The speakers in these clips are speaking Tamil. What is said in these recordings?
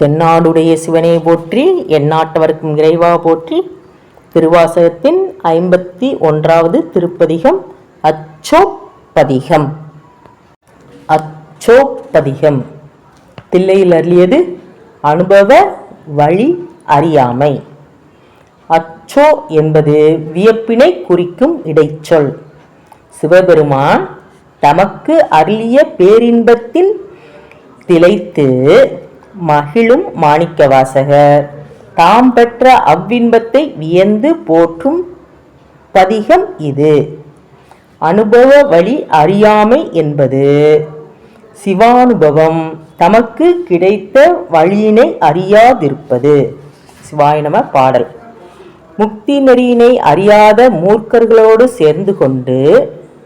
தென்னாடுடைய சிவனை போற்றி எந்நாட்டவர்க்கும் இறைவா போற்றி திருவாசகத்தின் ஐம்பத்தி ஒன்றாவது திருப்பதிகம் அச்சோப்பதிகம். அச்சோப்பதிகம். தில்லையில் அருளியது அனுபவ வழி அறியாமை. அச்சோ என்பது வியப்பினை குறிக்கும் இடைச்சொல். சிவபெருமான் தமக்கு அருளிய பேரின்பத்தின் திளைத்து மகிழும் மாணிக்கவாசகர். தாம் பெற்ற அவ்வின்பத்தை வியந்து போற்றும் பதிகம் இது. அனுபவ வழி அறியாமை என்பது. சிவானுபவம் தமக்கு கிடைத்த வழியினை அறியாதிருப்பது. சிவாய நம பாடல். முக்தி நெறியினை அறியாத மூர்க்கர்களோடு சேர்ந்து கொண்டு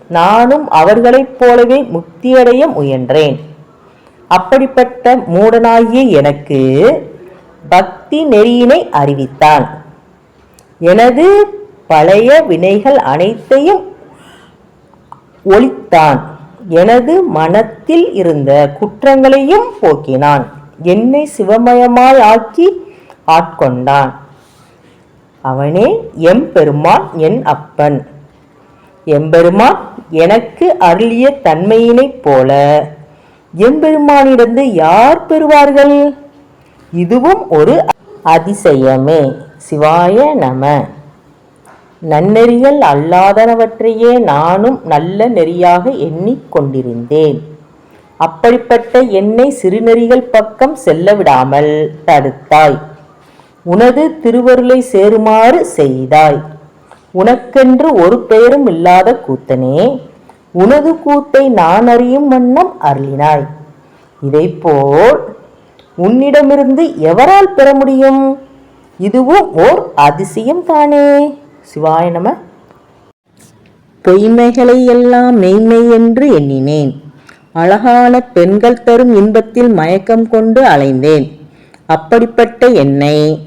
நானும் அவர்களைப் போலவே முக்தியடைய முயன்றேன். அப்படிப்பட்ட மூடனாகிய எனக்கு பக்தி நெறியினை அறிவித்தான். எனது பழைய வினைகள் அனைத்தையும் ஒழித்தான். எனது மனத்தில் இருந்த குற்றங்களையும் போக்கினான். என்னை சிவமயமாய் ஆக்கி ஆட்கொண்டான். அவனே எம்பெருமான் என் அப்பன். எம்பெருமான் எனக்கு அருளிய தன்மையினைப் போல எம்பெருமானிடந்து யார் பெறுவார்கள்? இதுவும் ஒரு அதிசயமே. சிவாய நம. நன்னெறிகள் அல்லாதனவற்றையே நானும் நல்ல நெறியாக எண்ணிக்கொண்டிருந்தேன் அப்படிப்பட்ட என்னை சிறுநெறிகள் பக்கம் செல்ல விடாமல் தடுத்தாய். உனது திருவருளை சேருமாறு செய்தாய். உனக்கென்று ஒரு பெயரும் இல்லாத கூத்தனே உனது கூத்தை நான் அறியும் வண்ணம் அருளினாய். இதைப்போல் உன்னிடமிருந்து எவரால் பெற முடியும்? இதுவும் ஓர் அதிசயம் தானே. சிவாய நம. பொய்மைகளை எல்லாம் மெய்மை என்று எண்ணினேன். அழகான பெண்கள் தரும் இன்பத்தில் மயக்கம் கொண்டு அலைந்தேன். அப்படிப்பட்ட என்னை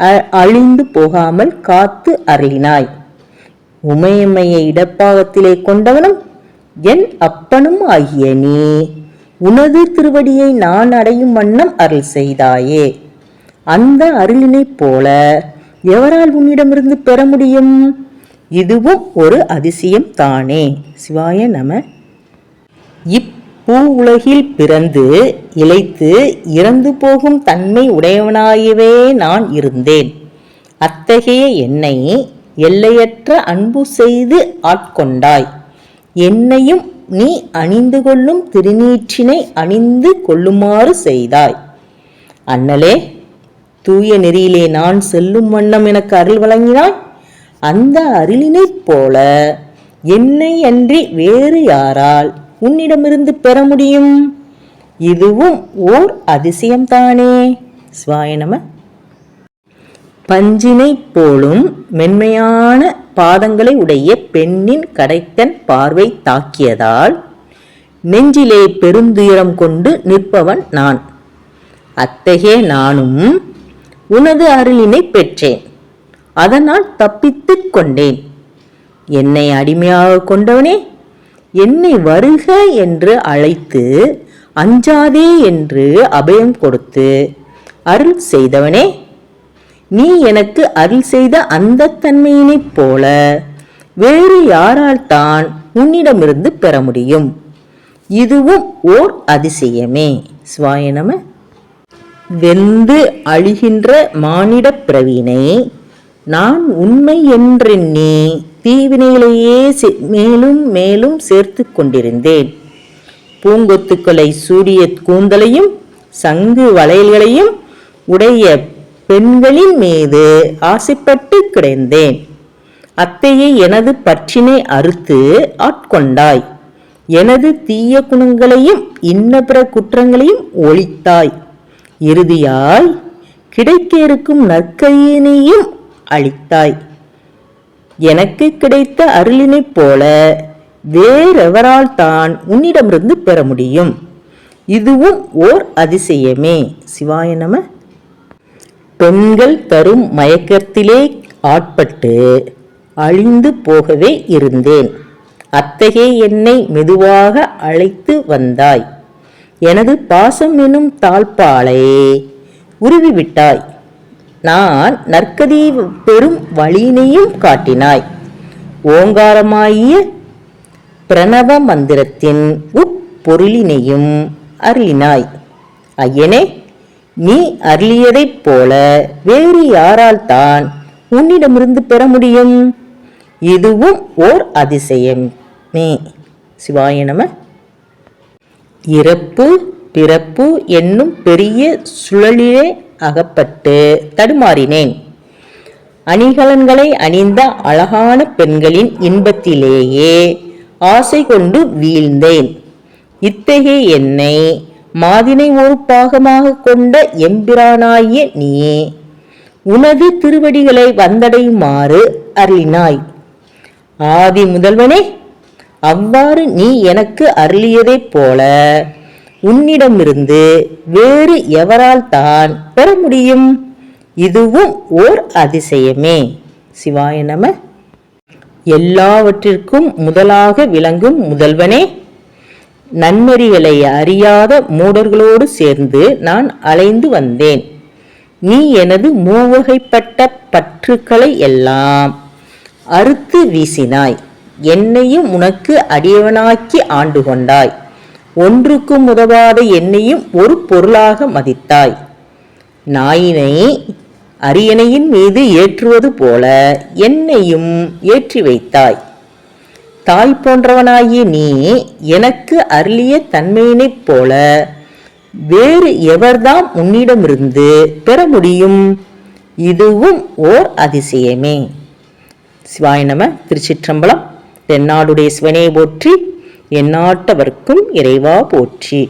அ- அழிந்து போகாமல் காத்து அருளினாய். உமையம்மையை இடப்பாகத்திலே கொண்டவனும் என் அப்பனும் ஆகிய நீ. உனது திருவடியை நான் அடையும் வண்ணம் அருள் செய்தாயே. அந்த அருளினைப் போல எவரால் உன்னிடமிருந்து பெற முடியும்? இதுவும் ஒரு அதிசயம் தானே. சிவாய நம. இப்பூ உலகில் பிறந்து இழைத்து இறந்து போகும் தன்மை உடையவனாயவே நான் இருந்தேன். அத்தகைய என்னை எல்லையற்ற அன்பு செய்து ஆட்கொண்டாய். என்னையும் நீ அணிந்து கொள்ளும் திருநீற்றினை அணிந்து கொள்ளுமாறு செய்தாய். அண்ணலே தூய நெறியிலே நான் செல்லும் வண்ணம் எனக்கு அருள் வழங்கினாய். அந்த அருளினைப் போல என்னை அன்றி வேறு யாரால் உன்னிடமிருந்து பெற முடியும்? இதுவும் ஓர் அதிசயம்தானே. சுவாய நம பஞ்சினைப் போலும் மென்மையான பாதங்களை உடைய பெண்ணின் கடைக்கண் பார்வை தாக்கியதால் நெஞ்சிலே பெருந்துயரம் கொண்டு நிற்பவன் நான். அத்தகைய நானும் உனது அருளினை பெற்றேன். அதனால் தப்பித்துக் கொண்டேன். என்னை அடிமையாக கொண்டவனே என்னை வருக என்று அழைத்து அஞ்சாதே என்று அபயம் கொடுத்து அருள் செய்தவனே நீ எனக்கு அருள் செய்த அந்த தன்மையினைப் போல வேறு யாரால் தான் உன்னிடமிருந்து பெற முடியும்? இதுவும் ஓர் அதிசயமே. சிவாய வெந்து அழிகின்ற மானிடப் பிரவீனை நான் உண்மை என்றெண்ணி தீவினையிலேயே மேலும் மேலும் சேர்த்து கொண்டிருந்தேன். பூங்கொத்துக்களை சூடிய கூந்தலையும் சங்கு வளையல்களையும் உடைய பெண்களின் மீது ஆசைப்பட்டு கிடந்தேன். அத்தையை எனது பற்றினை அறுத்து ஆட்கொண்டாய். எனது தீய குணங்களையும் இன்ன பிற குற்றங்களையும் ஒழித்தாய். இறுதியாய் கிடைக்க இருக்கும் நற்கையினையும் அளித்தாய். எனக்கு கிடைத்த அருளினைப் போல வேறெவரால் தான் உன்னிடமிருந்து பெற முடியும். இதுவும் ஓர் அதிசயமே. சிவாய நம. பெண்கள் தரும் மயக்கத்திலே ஆட்பட்டு அழிந்து போகவே இருந்தேன். அத்தகைய என்னை மெதுவாக அழைத்து வந்தாய். எனது பாசம் எனும் தாழ்பாலை உருவிவிட்டாய். நான் நற்கதி பெறும் வழியினையும் காட்டினாய். ஓங்காரமாகிய பிரணவ மந்திரத்தின் உட்பொருளினையும் அருளினாய். ஐயனே நீ அருளியதைப் போல வேறு யாரால் தான் உன்னிடமிருந்து பெற முடியும்? இதுவும் ஓர் அதிசயமே. சிவாய நம. இறப்பு பிறப்பு என்னும் பெரிய சுழலிலே அகப்பட்டு தடுமாறினேன். அணிகலன்களை அணிந்த அழகான பெண்களின் இன்பத்திலேயே ஆசை கொண்டு வீழ்ந்தேன். இத்தகைய என்னை மாதினை ஒரு பாகமாக கொண்ட எம்பிரானாகிய நீயே உனது திருவடிகளை வந்தடையுமாறு அருளினாய். ஆதி முதல்வனே அவ்வாறு நீ எனக்கு அருளியதைப் போல உன்னிடமிருந்து வேறு எவரால் தான் பெற முடியும்? இதுவும் ஓர் அதிசயமே. சிவாய நம. எல்லாவற்றிற்கும் முதலாக விளங்கும் முதல்வனே நன்மறிகளை அறியாத மூடர்களோடு சேர்ந்து நான் அலைந்து வந்தேன். நீ எனது மூவகைப்பட்ட பற்றுக்களை எல்லாம் அறுத்து வீசினாய். என்னையும் உனக்கு அடியவனாக்கி ஆண்டு கொண்டாய். ஒன்றுக்கும் உதவாத என்னையும் ஒரு பொருளாக மதித்தாய். நாயினை அரியணையின் மீது ஏற்றுவது போல என்னையும் ஏற்றி வைத்தாய். தாய் போன்றவனாகிய நீ எனக்கு அருளிய தன்மையினைப் போல வேறு எவர்தாம் உன்னிடமிருந்து பெற முடியும்? இதுவும் ஓர் அதிசயமே. சிவாய நம திருச்சிற்றம்பலம். தென்னாடுடைய சிவனே போற்றி எந்நாட்டவர்க்கும் இறைவா போற்றி.